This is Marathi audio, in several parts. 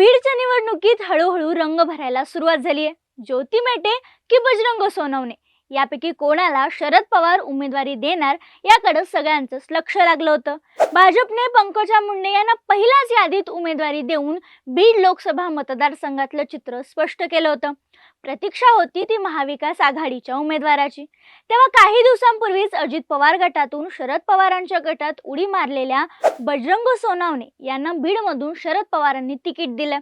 बीडच्या निवडणुकीत हळूहळू रंग भरायला सुरुवात झाली आहे. ज्योती मेटे की बजरंग सोनवणे? यापैकी कोणाला शरद पवार उमेदवारी देणार याकडे सगळ्यांचंच लक्ष लागलं होतं. भाजपने पंकजा मुंडे यांना पहिल्याच यादीत उमेदवारी देऊन बीड लोकसभा मतदारसंघातलं चित्र स्पष्ट केलं होतं. प्रतीक्षा होती ती महाविकास आघाडीच्या उमेदवाराची. तेव्हा काही दिवसांपूर्वीच अजित पवार गटातून शरद पवारांच्या गटात उडी मारलेल्या बजरंग सोनावणे यांना बीडमधून शरद पवारांनी तिकीट दिलं.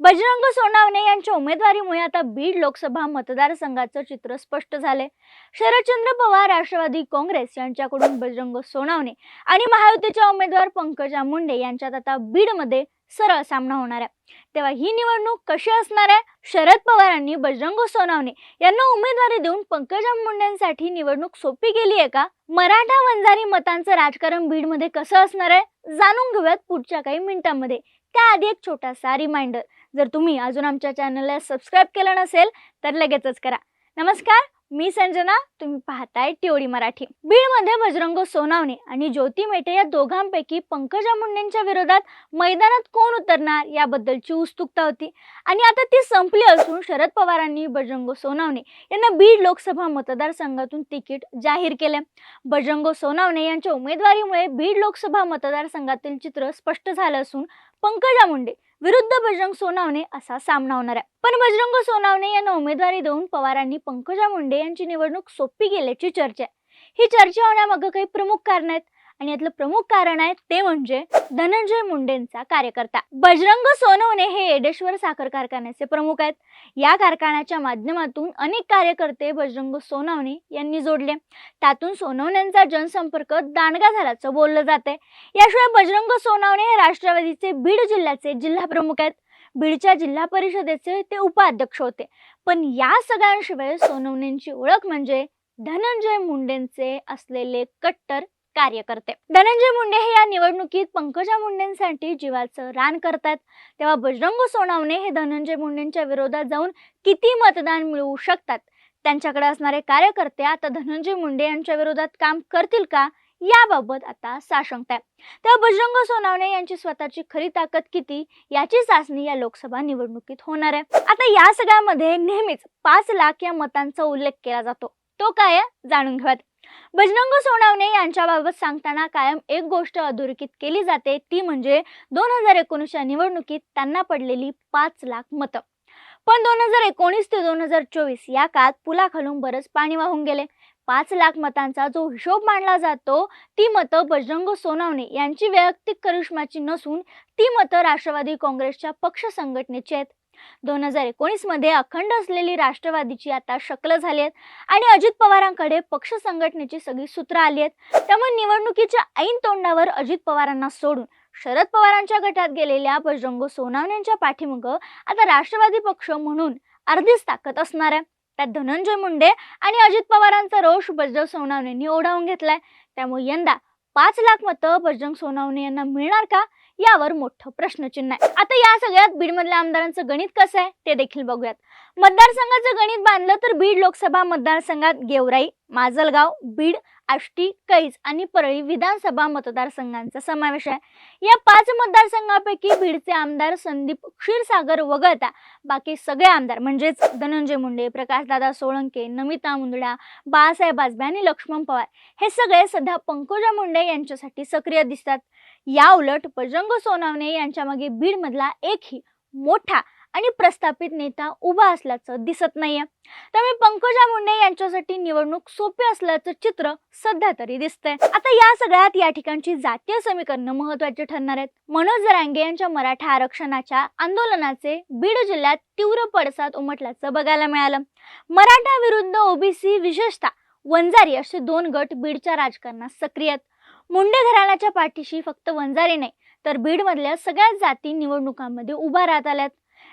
बजरंग सोनावणे यांच्या उमेदवारीमुळे आता बीड लोकसभा मतदारसंघाचं चित्र स्पष्ट झाले शरदचंद्र पवार राष्ट्रवादी काँग्रेस यांच्याकडून बजरंग सोनावणे आणि महायुतीच्या उमेदवार पंकजा मुंडे यांच्यात आता बीडमध्ये सरळ सामना होणार आहे. तेव्हा ही निवडणूक कशी असणार आहे? शरद पवारांनी बजरंग सोनावणे यांना उमेदवारी देऊन पंकजा मुंडेंसाठी निवडणूक सोपी गेली आहे का? मराठा वंजारी मतांचं राजकारण बीडमध्ये कसं असणार आहे? जाणून घेऊयात पुढच्या काही मिनिटांमध्ये. त्याआधी एक छोटासा रिमाइंडर जर तुम्ही अजून आमच्या चॅनलला सबस्क्राईब केलं नसेल तर लगेचच करा. नमस्कार मी संजना तुम्ही पाहताय टिओडी मराठी. बीडमध्ये बजरंग सोनावणे आणि ज्योती मेटे या दोघांपैकी पंकजा मुंडेंच्या विरोधात मैदानात कोण उतरणार याबद्दलची उत्सुकता होती. आणि आता ती संपली असून शरद पवारांनी बजरंग सोनावणे यांना बीड लोकसभा मतदारसंघातून तिकीट जाहीर केले बजरंग सोनावणे यांच्या उमेदवारीमुळे बीड लोकसभा मतदारसंघातील चित्र स्पष्ट झालं असून पंकजा मुंडे विरुद्ध बजरंग सोनावणे असा सामना होणार आहे. पण बजरंग सोनावणे यांना उमेदवारी देऊन पवारांनी पंकजा मुंडे यांची निवडणूक सोपी गेल्याची चर्चा आहे. ही चर्चा होण्यामागं काही प्रमुख कारण आहेत. आणि यातलं प्रमुख कारण आहे ते म्हणजे धनंजय मुंडेंचा कार्यकर्ता. बजरंग सोनवणे हे येडेश्वर साखर कारखान्याचे प्रमुख आहेत. या कारखान्याच्या माध्यमातून अनेक कार्यकर्ते बजरंग सोनवणे यांनी जोडले. त्यातून सोनवण्यांचा जनसंपर्क दांडगा झाल्याचं बोललं जाते याशिवाय बजरंग सोनवणे हे राष्ट्रवादीचे बीड जिल्ह्याचे जिल्हा प्रमुख आहेत. बीडच्या जिल्हा परिषदेचे ते उपाध्यक्ष होते. पण या सगळ्यांशिवाय सोनवणेंची ओळख म्हणजे धनंजय मुंडेंचे असलेले कट्टर कार्यकर्ते धनंजय मुंडे हे या निवडणुकीत पंकजा मुंडेंसाठी जीवाचं रान करतात तेव्हा बजरंग सोनावणे हे धनंजय मुंडेंच्या विरोधात जाऊन किती मतदान मिळवू शकतात? त्यांच्याकडे असणारे कार्यकर्ते आता धनंजय मुंडे यांच्या विरोधात काम करतील का? याबाबत आता साशंकता आहे. तेव्हा बजरंग सोनावणे यांची स्वतःची खरी ताकद किती? याची चाचणी या लोकसभा निवडणुकीत होणार आहे. आता या सगळ्यामध्ये नेहमीच पाच लाख या मतांचा उल्लेख केला जातो. तो काय जाणून घेऊयात. बजरंग सोनावणे यांच्याबाबत सांगताना कायम एक गोष्ट अधोरेखित केली जाते. ती म्हणजे दोन हजार एकोणीसच्या निवडणुकीत त्यांना पडलेली पाच लाख मतं. पण दोन हजार एकोणीस ते दोन हजार चोवीस या काळात पुलाखालून बरंच पाणी वाहून गेले. पाच लाख मतांचा जो हिशोब मांडला जातो ती मतं बजरंग सोनावणे यांची वैयक्तिक करिश्माची नसून ती मतं राष्ट्रवादी काँग्रेसच्या पक्ष संघटनेची आहेत. दोन हजार एकोणीसमध्ये अखंड असलेली राष्ट्रवादीची आता शक्ल झाली आहेत आणि अजित पवारांकडे पक्ष संघटनेची सगळी सूत्र आली आहेत. त्यामुळे निवडणुकीच्या ऐन तोंडावर अजित पवारांना सोडून शरद पवारांच्या गटात गेलेल्या बजरंग सोनावण्यांच्या पाठीमागं आता राष्ट्रवादी पक्ष म्हणून अर्धीच ताकद असणार आहे. त्यात धनंजय मुंडे आणि अजित पवारांचा रोष बजरंग सोनावणेंनी ओढावून घेतलाय. त्यामुळे यंदा पाच लाख मतं बजरंग सोनावणे यांना मिळणार का? यावर मोठं प्रश्नचिन्ह आहे. आता या सगळ्यात बीडमधल्या आमदारांचं गणित कसं आहे ते देखील बघूयात. मतदारसंघाचं गणित बांधलं तर बीड लोकसभा मतदारसंघात गेवराई माजलगाव बीड आष्टी कैज आणि परळी विधानसभा मतदारसंघांचा समावेश आहे. या पाच मतदारसंघापैकी बीडचे आमदार संदीप क्षीरसागर वगळता बाकी सगळे आमदार म्हणजेच धनंजय मुंडे प्रकाशदादा सोळंके नमिता मुंदडा बाळासाहेब आजबे आणि लक्ष्मण पवार हे सगळे सध्या पंकजा मुंडे यांच्यासाठी सक्रिय दिसतात. या उलट बजरंग सोनावणे यांच्या मागे बीडमधला एकही मोठा आणि प्रस्थापित नेता उभा असल्याचं दिसत नाहीये. त्यामुळे पंकजा मुंडे यांच्यासाठी निवडणूक सोपी असल्याचं चित्र सध्या तरी दिसतंय. आता या सगळ्यात या ठिकाणची जातीय समीकरणं महत्वाची ठरणार आहेत. मनोज जरांगे यांच्या मराठा आरक्षणाच्या आंदोलनाचे बीड जिल्ह्यात तीव्र पडसाद उमटल्याचं बघायला मिळालं. मराठा विरुद्ध ओबीसी विशेषतः वंजारी असे दोन गट बीडच्या राजकारणात सक्रिय आहेत. मुंडे घराण्याच्या पाठीशी फक्त वंजारी नाही तर बीडमधल्या सगळ्याच जाती निवडणुकांमध्ये उभा राहत आल्यात.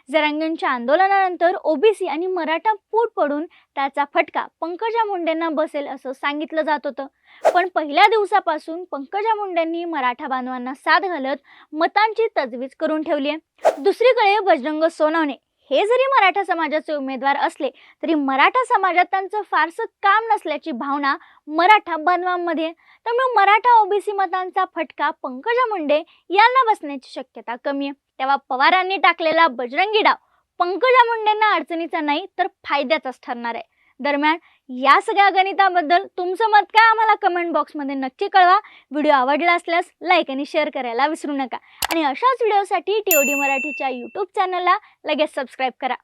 जरांगेंच्या आंदोलनानंतर ओबीसी आणि मराठा फूट पडून त्याचा फटका पंकजा मुंडेंना बसेल असं सांगितलं जात होतं. पण पहिल्या दिवसापासून पंकजा मुंडेंनी मराठा बांधवांना साथ घालत मतांची तजवीज करून ठेवली आहे. दुसरीकडे बजरंग सोनवणे हे जरी मराठा समाजाचे उमेदवार असले तरी मराठा समाजात त्यांचं फारसं काम नसल्याची भावना मराठा बांधवांमध्ये. त्यामुळे मराठा ओबीसी मतांचा फटका पंकजा मुंडे यांना बसण्याची शक्यता कमी आहे. तेव्हा पवारांनी टाकलेला बजरंगी डाव पंकजा मुंडेंना अडचणीचा नाही तर फायद्याचाच ठरणार आहे. दरम्यान या सगळ्या गणिताबद्दल तुमचं मत काय आम्हाला कमेंट बॉक्समध्ये नक्की कळवा. व्हिडिओ आवडला असल्यास लाईक आणि शेअर करायला विसरू नका. आणि अशाच व्हिडिओसाठी टी ओ डी मराठीच्या यूट्यूब चॅनलला लगेच सबस्क्राईब करा.